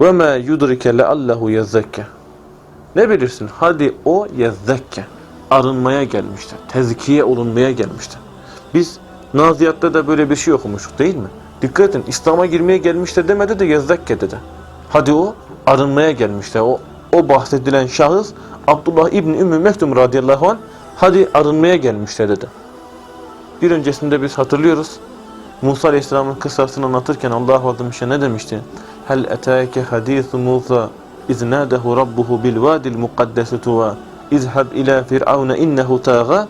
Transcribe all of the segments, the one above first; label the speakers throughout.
Speaker 1: Ve ma yudrike leallehu yezzekke. Ne bilirsin? Hadi o yezzekke. Arınmaya gelmiştir. Tezkiye olunmaya gelmiştir. Biz Naziyatta da böyle bir şey okumuştuk değil mi? Dikkat edin İslam'a girmeye gelmiştir demedi de yezzekke dedi. Hadi o arınmaya gelmiştir. O, o bahsedilen şahıs Abdullah İbni Ümmü Mektum radıyallahu anh hadi arınmaya gelmiştir dedi. Bir öncesinde biz hatırlıyoruz. Musa Aleyhisselam'ın kıssasını anlatırken Allah azze ve celle ne demişti? Hel etâke hadîsu Musa iz nâdehu rabbuhu bil vâdil mukaddesi tuva izhab ila firavne innehu tâgâ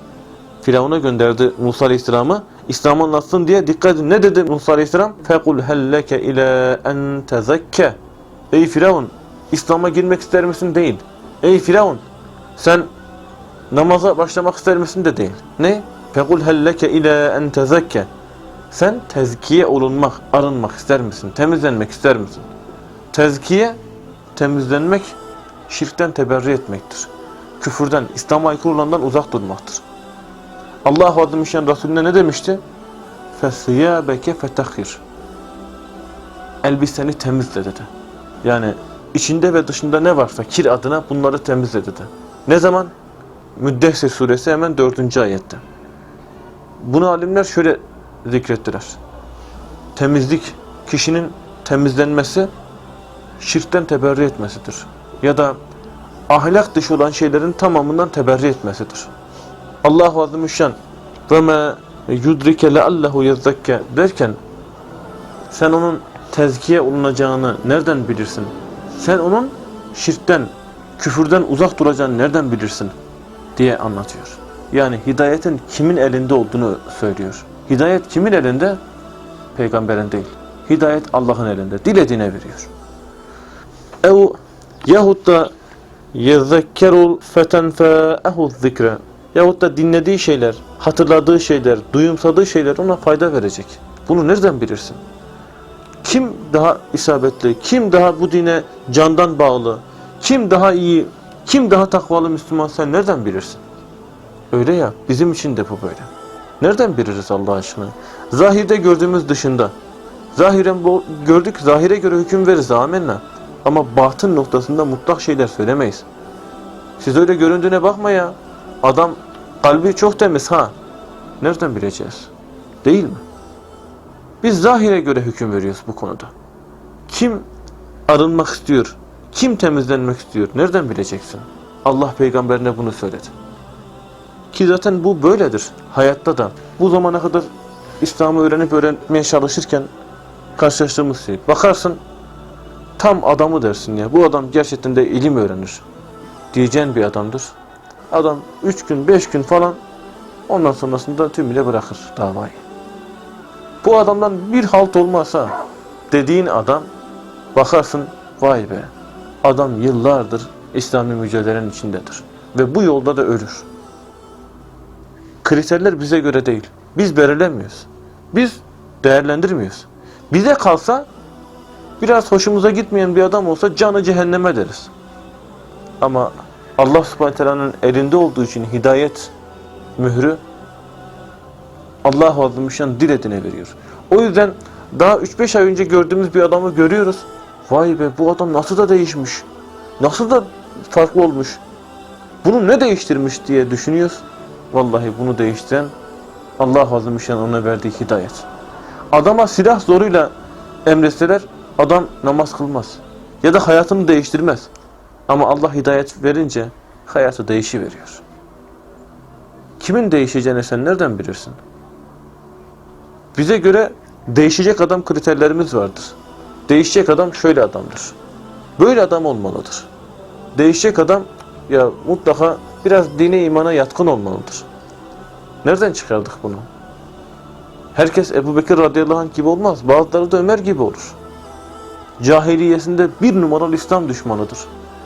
Speaker 1: Firavun'a gönderdi Musa Aleyhisselam'ı. İslam'ı anlatsın diye dikkat edin. Ne dedi Musa Aleyhisselam? Fekul helleke ila en tezekke. Ey Firavun, İslam'a girmek ister misin? Değil. Ey Firavun, sen namaza başlamak ister misin de değil. Ne? Fekul helleke ila en tezekke. Sen tezkiye olunmak, arınmak ister misin? Temizlenmek ister misin? Tezkiye, temizlenmek, şirkten teberri etmektir. Küfürden, İslam'a aykırı olandan uzak durmaktır. Allah azze ve celle Resulüne ne demişti? فَثِيَابَكَ فَتَخِرْ Elbiseni temizle dedi. Yani içinde ve dışında ne varsa kir adına bunları temizle dedi. Ne zaman? Müddessir suresi hemen dördüncü ayette. Bunu alimler şöyle zikrettiler. Temizlik, kişinin temizlenmesi, şirkten teberri etmesidir. Ya da ahlak dışı olan şeylerin tamamından teberri etmesidir. Allah azze ve ma yudrike leallehu yezzekke derken sen onun tezkiye olunacağını nereden bilirsin? Sen onun şirkten, küfürden uzak duracağını nereden bilirsin? diye anlatıyor. Yani hidayetin kimin elinde olduğunu söylüyor. Hidayet kimin elinde? Peygamberin değil. Hidayet Allah'ın elinde. Dilediğine veriyor. Ev yahut da yezekkerul fetenfe'ehu zikre yahut da dinlediği şeyler, hatırladığı şeyler, duyumsadığı şeyler ona fayda verecek. Bunu nereden bilirsin? Kim daha isabetli, kim daha bu dine candan bağlı, kim daha iyi, kim daha takvalı Müslüman sen nereden bilirsin? Öyle ya, bizim için de bu böyle. Nereden biliriz Allah aşkına? Zahirde gördüğümüz dışında. Zahiren gördük, zahire göre hüküm veririz, amenna. Ama batın noktasında mutlak şeyler söylemeyiz. Siz öyle göründüğüne bakma ya. Adam kalbi çok temiz ha. Nereden bileceğiz? Değil mi? Biz zahire göre hüküm veriyoruz bu konuda. Kim arınmak istiyor? Kim temizlenmek istiyor? Nereden bileceksin? Allah peygamberine bunu söyledi. Ki zaten bu böyledir. Hayatta da. Bu zamana kadar İslam'ı öğrenip öğrenmeye çalışırken karşılaştığımız şey. Bakarsın tam adamı dersin ya. Bu adam gerçekten de ilim öğrenir. Diyeceğin bir adamdır. Adam 3 gün 5 gün falan ondan sonrasında tümüyle bırakır davayı. Bu adamdan bir halt olmazsa dediğin adam bakarsın vay be adam yıllardır İslami mücadelenin içindedir. Ve bu yolda da ölür. Kriterler bize göre değil. Biz belirlemiyoruz. Biz değerlendirmiyoruz. Bize kalsa biraz hoşumuza gitmeyen bir adam olsa canı cehenneme deriz. Ama Allah subhanahu elinde olduğu için hidayet mührü Allah azze ve celle dilediğine veriyor. O yüzden daha 3-5 ay önce gördüğümüz bir adamı görüyoruz. Vay be bu adam nasıl da değişmiş. Nasıl da farklı olmuş. Bunu ne değiştirmiş diye düşünüyoruz. Vallahi bunu değiştiren Allah azze ve celle ona verdiği hidayet. Adama silah zoruyla emretseler adam namaz kılmaz. Ya da hayatını değiştirmez. Ama Allah hidayet verince hayatı değişiveriyor. Kimin değişeceğini sen nereden bilirsin? Bize göre değişecek adam kriterlerimiz vardır. Değişecek adam şöyle adamdır. Böyle adam olmalıdır. Değişecek adam ya mutlaka biraz dine imana yatkın olmalıdır. Nereden çıkardık bunu? Herkes Ebu Bekir radıyallahu anh gibi olmaz. Bazıları da Ömer gibi olur. Cahiliyesinde bir numaralı İslam düşmanıdır.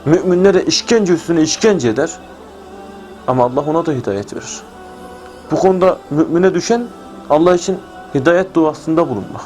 Speaker 1: Müminlere işkence üstüne işkence eder. Ama Allah ona da hidayet verir. Bu konuda mümine düşen Allah için hidayet duasında bulunmak.